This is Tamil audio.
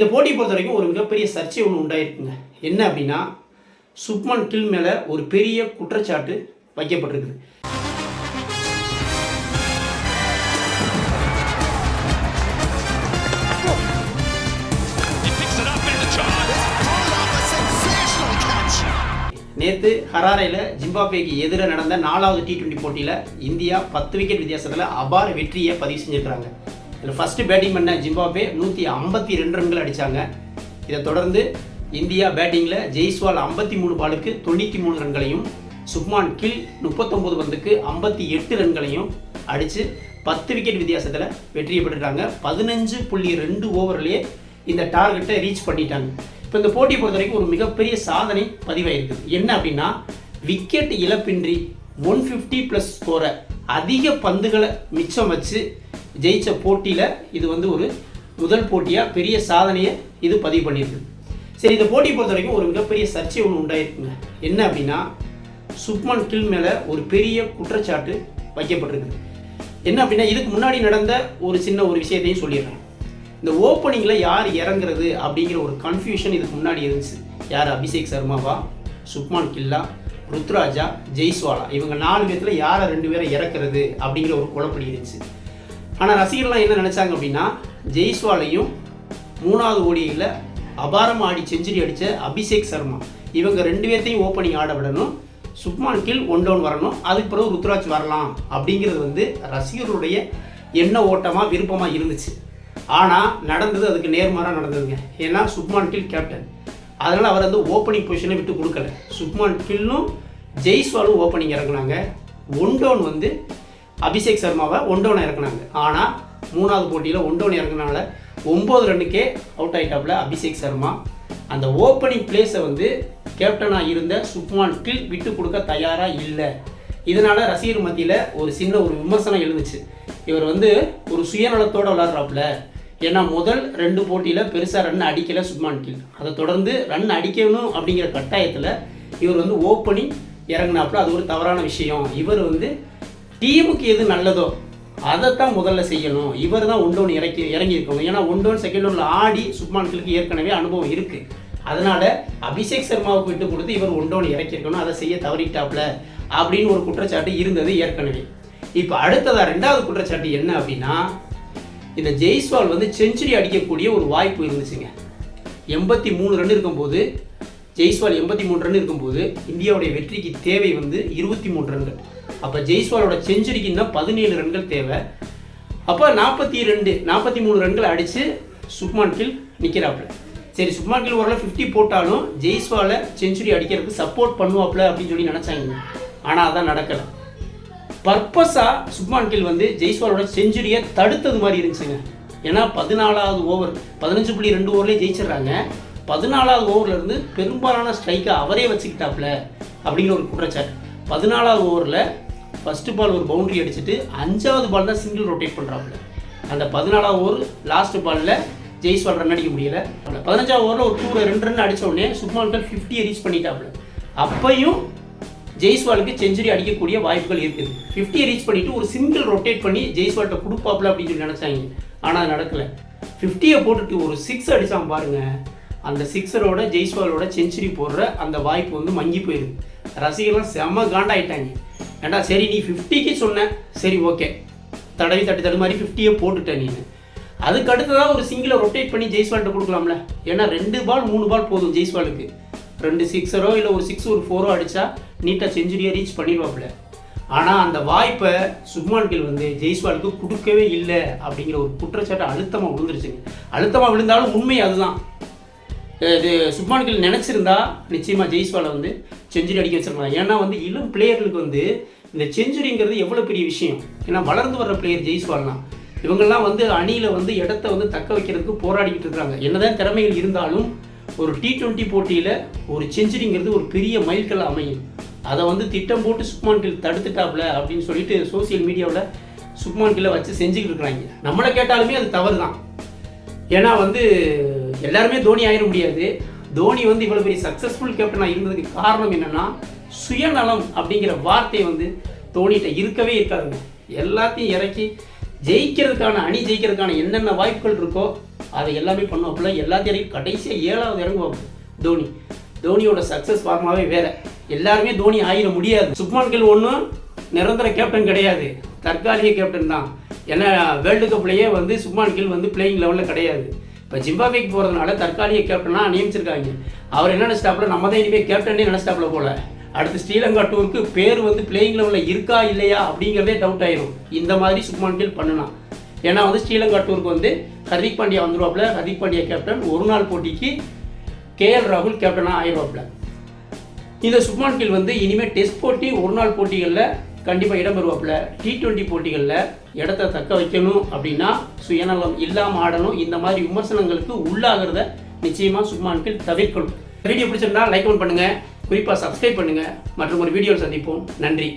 இந்த போட்டியை பொறுத்த வரைக்கும் ஒரு மிகப்பெரிய சர்ச்சை ஒன்று உண்டாயிருக்குங்க. என்ன அப்படின்னா சுப்மன் கில் மேலே ஒரு பெரிய குற்றச்சாட்டு வைக்கப்பட்டிருக்குது. நேற்று ஹராரையில் ஜிம்பாப்வேக்கு எதிராக நடந்த நாலாவது டி டுவெண்ட்டி போட்டியில் இந்தியா பத்து விக்கெட் வித்தியாசத்தில் அபார வெற்றியை பதிவு செஞ்சுருக்கிறாங்க. இதில் ஃபஸ்ட்டு பேட்டிங் பண்ண ஜிம்பாப்வே நூற்றி ஐம்பத்தி ரெண்டு ரன்கள் அடித்தாங்க இதை தொடர்ந்து இந்தியா பேட்டிங்கில் ஜெய்ஸ்வால் ஐம்பத்தி மூணு பாலுக்கு தொண்ணூற்றி மூணு ரன்களையும் சுப்மான் கில் முப்பத்தொம்போது பந்துக்கு ஐம்பத்தி எட்டு ரன்களையும் அடித்து பத்து விக்கெட் வித்தியாசத்தில் வெற்றியை பெற்றுட்டாங்க. பதினஞ்சு புள்ளி ரெண்டு ஓவர்லேயே இந்த டார்கெட்டை ரீச் பண்ணிட்டாங்க. இப்போ இந்த போட்டியை பொறுத்த வரைக்கும் ஒரு மிகப்பெரிய சாதனை பதிவாயிருக்குது என்ன அப்படின்னா விக்கெட் இழப்பின்றி ஒன் ஃபிஃப்டி ப்ளஸ் ஸ்கோரை அதிக பந்துகளை மிச்சம் வச்சு ஜெயித்த போட்டியில் இது வந்து ஒரு முதல் போட்டியாக பெரிய சாதனையை இது பதிவு பண்ணியிருக்கு. சரி இந்த போட்டியை பொறுத்த வரைக்கும் ஒரு மிகப்பெரிய சர்ச்சை ஒன்று உண்டாயிருக்குங்க. என்ன அப்படின்னா சுப்மன் கில் மேலே ஒரு பெரிய குற்றச்சாட்டு வைக்கப்பட்டிருக்குது. என்ன அப்படின்னா இதுக்கு முன்னாடி நடந்த ஒரு சின்ன ஒரு விஷயத்தையும் சொல்லிடுறேன். இந்த ஓப்பனிங்கில் யார் இறங்குறது அப்படிங்கிற ஒரு கன்ஃபியூஷன் இதுக்கு முன்னாடி இருந்துச்சு. யார்? அபிஷேக் சர்மாவா சுப்மான் கில்லா ருத்ராஜா ஜெய்ஸ்வாலா. இவங்க நாலு பேர்த்தில் யாரை ரெண்டு பேரை இறக்குறது அப்படிங்கிற ஒரு குழப்படி இருந்துச்சு. ஆனால் ரசிகர்லாம் என்ன நினச்சாங்க அப்படின்னா ஜெய்ஸ்வாலையும் மூணாவது ஓடியில் அபாரம் ஆடி செஞ்சுரி அடித்த அபிஷேக் சர்மா. இவங்க ரெண்டு பேர்த்தையும் ஓப்பனிங் ஆட விடணும். சுப்மான் கில் ஒன் டவுன் வரணும். அதுக்கு பிறகு ருத்ராஜ் வரலாம். அப்படிங்கிறது வந்து ரசிகர்களுடைய என்ன ஓட்டமாக விருப்பமாக இருந்துச்சு. ஆனால் நடந்தது அதுக்கு நேர்மாறாக நடந்ததுங்க. ஏன்னா சுப்மான் கில் கேப்டன் அதனால் அவர் வந்து ஓப்பனிங் பொசிஷனை விட்டு கொடுக்கல. சுப்மான் கில்லும் ஜெய்ஸ்வாலும் ஓப்பனிங் இறங்குனாங்க. ஒன் டவுன் வந்து அபிஷேக் சர்மாவை ஒன் இறக்குனாங்க. ஆனால் மூணாவது போட்டியில் ஒன் இறக்குனால இறங்குனால ஒம்பது ரன்னுக்கே அவுட் ஆகிட்டாப்புல அபிஷேக் சர்மா. அந்த ஓப்பனிங் பிளேஸை வந்து கேப்டனாக இருந்த சுப்மான் கில் விட்டு கொடுக்க தயாராக இல்லை. இதனால் ரசிகர் மத்தியில் ஒரு சின்ன ஒரு விமர்சனம் எழுந்துச்சு. இவர் வந்து ஒரு சுயநலத்தோட விளாட்றாப்புல ஏன்னா முதல் ரெண்டு போட்டியில் பெருசாக ரன் அடிக்கலை சுப்மான் கில் அதை தொடர்ந்து ரன் அடிக்கணும் அப்படிங்கிற கட்டாயத்தில் இவர் வந்து ஓப்பனிங் இறங்குனாப்புல அது ஒரு தவறான விஷயம். இவர் வந்து டீமுக்கு எது நல்லதோ அதைத்தான் முதல்ல செய்யணும். இவர் தான் ஒன் இறக்கி இறங்கியிருக்கணும் ஏன்னா ஒன் செகண்ட் ஒன்றில் ஆடி சுப்மான்களுக்கு ஏற்கனவே அனுபவம் இருக்குது அதனால் அபிஷேக் சர்மாவுக்கு விட்டு கொடுத்து இவர் ஒன் இறக்கியிருக்கணும். அதை செய்ய தவறிட்டாப்ல அப்படின்னு ஒரு குற்றச்சாட்டு இருந்தது ஏற்கனவே. இப்போ அடுத்ததாக ரெண்டாவது குற்றச்சாட்டு என்ன அப்படின்னா இந்த ஜெய்ஸ்வால் வந்து செஞ்சுரி அடிக்கக்கூடிய ஒரு வாய்ப்பு இருந்துச்சுங்க. எண்பத்தி மூணு ரன் இருக்கும்போது ஜெய்ஸ்வால் எண்பத்தி மூணு ரன் இருக்கும்போது இந்தியாவுடைய வெற்றிக்கு தேவை வந்து இருபத்தி மூணு ரன்கள். அப்போ ஜெய்ஸ்வாலோட செஞ்சுரிக்கு இன்னும் பதினேழு ரன்கள் தேவை. அப்போ நாற்பத்தி ரெண்டு நாற்பத்தி மூணு ரன்கள் அடித்து சுப்மான் கில் நிற்கிறாப்புல சரி சுப்மான் கில் ஓரளவு ஃபிஃப்டி போட்டாலும் ஜெய்ஸ்வாலை செஞ்சுரி அடிக்கிறதுக்கு சப்போர்ட் பண்ணுவாப்புல அப்படின்னு சொல்லி நினச்சாங்க. ஆனால் அதான் நடக்கலை. பர்பஸாக சுப்மான் கில் வந்து ஜெய்ஸ்வாலோட செஞ்சுரியை தடுத்தது மாதிரி இருந்துச்சுங்க. ஏன்னா பதினாலாவது ஓவர் பதினஞ்சு புள்ளி ரெண்டு ஓவர்லேயே ஜெயிச்சிடுறாங்க. பதினாலாவது ஓவர்லேருந்து பெரும்பாலான ஸ்ட்ரைக்கை அவரே வச்சுக்கிட்டாப்புல அப்படிங்கிற ஒரு குற்றச்சாட்டு. பதினாலாவது ஓவரில் ஃபஸ்ட்டு பால் ஒரு பவுண்டரி அடிச்சுட்டு அஞ்சாவது பால் தான் சிங்கிள் ரொட்டேட் பண்ணுறாப்புல அந்த பதினாலாவது ஓவர் லாஸ்ட் பாலில் ஜெய்ஸ்வால் ரன் அடிக்க முடியல. பதினஞ்சாவது ஓவரில் ஒரு டூ ரெண்டு ரன் அடித்த உடனே சுப்மான்கள் ஃபிஃப்டியை ரீச் பண்ணிட்டாப்புல. அப்பையும் ஜெய்ஸ்வாலுக்கு செஞ்சுரி அடிக்கக்கூடிய வாய்ப்புகள் இருக்குது. ஃபிஃப்டியை ரீச் பண்ணிவிட்டு ஒரு சிங்கிள் ரொட்டேட் பண்ணி ஜெய்ஸ்வால்கிட்ட கொடுப்பாப்ல அப்படின்னு சொல்லி நினச்சாங்க. ஆனால் அது நடக்கலை. ஃபிஃப்டியை போட்டுட்டு ஒரு சிக்ஸ் அடித்தான் பாருங்கள் அந்த சிக்ஸரோட ஜெய்ஸ்வாலோட செஞ்சுரி போடுற அந்த வாய்ப்பு வந்து மங்கி போயிடுது ரசிகர்லாம் செம காண்டாயிட்டாங்க. ஏண்டா சரி நீ ஃபிஃப்டிக்கு சொன்ன. சரி ஓகே தடவி தட்டு தடு மாதிரி ஃபிஃப்டியே போட்டுட்டேன் நீ அதுக்கு அடுத்ததாக ஒரு சிங்கிளை ரொட்டேட் பண்ணி ஜெய்ஸ்வால்கிட்ட கொடுக்கலாம்ல. ஏன்னா ரெண்டு பால் மூணு பால் போதும் ஜெய்ஸ்வாலுக்கு. ரெண்டு சிக்ஸரோ இல்லை ஒரு சிக்ஸ் ஒரு ஃபோரோ அடித்தா நீட்டாக செஞ்சுரியை ரீச் பண்ணிடுவாப்புல ஆனால் அந்த வாய்ப்பை சுப்மான் கில் வந்து ஜெய்ஸ்வாலுக்கு கொடுக்கவே இல்லை அப்படிங்கிற ஒரு குற்றச்சாட்டை அழுத்தமாக விழுந்துருச்சுங்க. அழுத்தமாக விழுந்தாலும் உண்மை அதுதான். இது சுப்மான்கில் நினச்சிருந்தா நிச்சயமாக ஜெய்ஸ்வாலை வந்து செஞ்சுரி அடிக்க வச்சிருக்கலாம் ஏன்னா வந்து இளம் பிளேயர்களுக்கு வந்து இந்த செஞ்சுரிங்கிறது எவ்வளோ பெரிய விஷயம்? ஏன்னா வளர்ந்து வர்ற பிளேயர் ஜெய்ஸ்வால்லாம் இவங்கெல்லாம் வந்து அணியில் வந்து இடத்த வந்து தக்க வைக்கிறதுக்கு போராடிக்கிட்டு இருக்காங்க. என்னதான் திறமைகள் இருந்தாலும் ஒரு டி ட்வெண்ட்டி போட்டியில் ஒரு செஞ்சுரிங்கிறது ஒரு பெரிய மைல்கல் அமையும். அதை வந்து திட்டம் போட்டு சுப்மான் கில் தடுத்துட்டாப்ல அப்படின்னு சொல்லிட்டு சோசியல் மீடியாவில் சுப்மான் கில்லை வச்சு செஞ்சுக்கிட்டு இருக்கிறாங்க. நம்மளை கேட்டாலுமே அது தவறு தான் ஏன்னா வந்து எல்லாருமே தோனி ஆயிட முடியாது. தோனி வந்து இவ்வளோ பெரிய சக்ஸஸ்ஃபுல் கேப்டனாக இருந்ததுக்கு காரணம் என்னென்னா சுயநலம் அப்படிங்கிற வார்த்தை வந்து தோனிகிட்ட இருக்கவே இருக்காதுங்க. எல்லாத்தையும் இறக்கி ஜெயிக்கிறதுக்கான அணி ஜெயிக்கிறதுக்கான என்னென்ன வாய்ப்புகள் இருக்கோ அதை எல்லாமே பண்ணுவாப்புல எல்லாத்தையும் இறக்கி கடைசியாக ஏழாவது இறங்குவாங்க தோனி. தோனியோட சக்ஸஸ் ஃபார்மாவே வேற. எல்லாருமே தோனி ஆயிட முடியாது. சுப்மான் கில் ஒன்றும் நிரந்தர கேப்டன் கிடையாது. தற்காலிக கேப்டன் தான். ஏன்னா வேர்ல்டு கப்லேயே வந்து சுப்மான் கில் வந்து பிளேயிங் லெவலில் கிடையாது. இப்போ ஜிம்பாபேக்கு போகிறதுனால தற்காலிக கேப்டனாக நியமிச்சிருக்காங்க. அவர் என்ன நினச்சிட்டாப்புல நம்ம தான் இனிமேல் கேப்டனே நினச்சிட்டாப்புல போல. அடுத்து ஸ்ரீலங்கா டூருக்கு பேர் வந்து பிளேயிங் லெவலில் இருக்கா இல்லையா அப்படிங்கிறதே டவுட் ஆயிரும். இந்த மாதிரி சுப்மான் கில் பண்ணலாம் ஏன்னா வந்து ஸ்ரீலங்கா டூருக்கு வந்து ஹர்திக் பாண்டியா வந்துருவாப்புல. ஹர்திக் பாண்டியா கேப்டன் ஒரு நாள் போட்டிக்கு கேஎல் ராகுல் கேப்டனாக ஆயிடுவாப்புல. இந்த சுப்மான் கில் வந்து இனிமேல் டெஸ்ட் போட்டி ஒரு நாள் போட்டிகளில் கண்டிப்பாக இடம்பெறுவாப்புல டி ட்வெண்ட்டி போட்டிகளில் இடத்த தக்க வைக்கணும் அப்படின்னா சுயநலம் இல்லாமல் ஆடணும். இந்த மாதிரி விமர்சனங்களுக்கு உள்ளாகிறத நிச்சயமாக சுக்மான்கள் தவிர்க்கணும். வீடியோ பிடிச்சிருந்தா லைக் பண்ணுங்கள் குறிப்பாக சப்ஸ்கிரைப் பண்ணுங்கள் மற்றும் ஒரு வீடியோ சந்திப்போம். நன்றி.